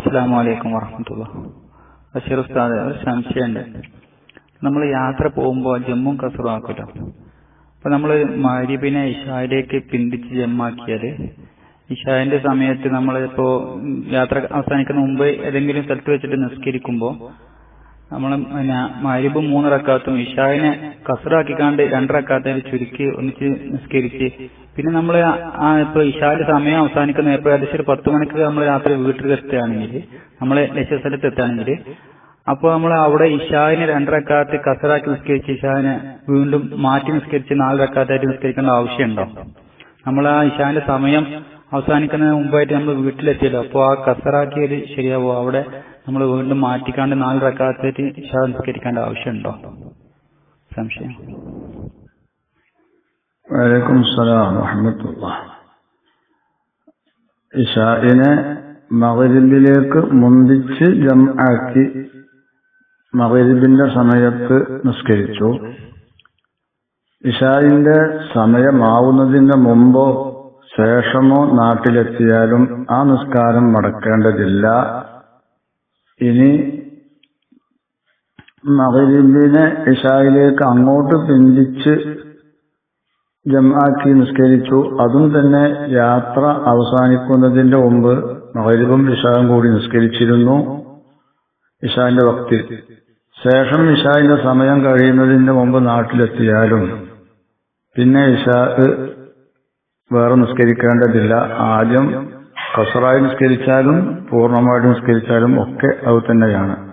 അസ്സാം വലൈക്കും വറഹമത്തുള്ള ബഷീർ ഉസ്താദ് ഒരു സംശയമുണ്ട്. നമ്മൾ യാത്ര പോകുമ്പോൾ ജമ്മും കസറും ആക്കുമല്ലോ. അപ്പൊ നമ്മൾ മരിബിനെ ഇഷായിലേക്ക് പിന്തിച്ച് ജമ്മാക്കിയാൽ ഇഷാന്റെ സമയത്ത് നമ്മൾ യാത്ര അവസാനിക്കുന്ന മുമ്പ് ഏതെങ്കിലും സ്ഥലത്ത് വെച്ചിട്ട് നിസ്കരിക്കുമ്പോൾ നമ്മൾ പിന്നെ മരിബ് മൂന്ന് റക്കാത്തും ഇഷാവിനെ കസറാക്കിക്കാണ്ട് രണ്ട് റക്കാത്തേൽ ചുരുക്കി ഒന്നിച്ച് നിസ്കരിച്ച്. പിന്നെ നമ്മൾ ഇപ്പൊ ഇഷാന്റെ സമയം അവസാനിക്കുന്ന ഇപ്പൊ ഏകദേശം ഒരു പത്ത് മണിക്ക് നമ്മൾ രാത്രി വീട്ടിൽ എത്തുകയാണെങ്കിൽ നമ്മൾ ലക്ഷ്യസ്ഥലത്ത് എത്തുകയാണെങ്കിൽ അപ്പൊ നമ്മൾ അവിടെ ഇഷാവിനെ രണ്ടരക്കാത്ത് കസറാക്കി നിസ്കരിച്ച് ഇഷാവിനെ വീണ്ടും മാറ്റി നിസ്കരിച്ച് നാല് റക്കാത്തായിട്ട് നിസ്കരിക്കേണ്ട ആവശ്യമുണ്ടോ? നമ്മൾ ആ ഇഷാന്റെ സമയം അവസാനിക്കുന്നതിന് മുമ്പായിട്ട് നമ്മൾ വീട്ടിലെത്തിയല്ലോ. അപ്പോൾ ആ കസറാക്കിയത് ശരിയാവോ? അവിടെ നമ്മൾ വീണ്ടും മാറ്റിക്കാണ്ട് നാല് റക്കാത്തേറ്റ് ശാസ്കരിക്കേണ്ട ആവശ്യമുണ്ടോ? സംശയം. വലൈക്കും സലാം വറഹമത്തുള്ള. ഇഷായിനെ മകരിബിലേക്ക് മുന്തിച്ച് ജം ആക്കി മകരിബിന്റെ സമയത്ത് നിസ്കരിച്ചു. ഇഷായിന്റെ സമയമാവുന്നതിന് മുമ്പോ ശേഷമോ നാട്ടിലെത്തിയാലും ആ നിസ്കാരം മടക്കേണ്ടതില്ല. ഇനി മകരിബിനെ ഇഷായിലേക്ക് അങ്ങോട്ട് പിന്തിച്ച് ജമാക്കി നിസ്കരിച്ചു. അതും തന്നെ യാത്ര അവസാനിക്കുന്നതിന്റെ മുമ്പ് മകരിബും ഇഷായും കൂടി നിസ്കരിച്ചിരുന്നു ഇഷാന്റെ വക്തിൽ ശേഷം ഇഷാന്റെ സമയം കഴിയുന്നതിന്റെ മുമ്പ് നാട്ടിലെത്തിയാലും പിന്നെ ഇഷാ വേറെ നിസ്കരിക്കേണ്ടതില്ല ആദ്യം കസറായി നിസ്കരിച്ചാലും പൂർണമായിട്ട് നിസ്കരിച്ചാലും ഒക്കെ അത് തന്നെയാണ്.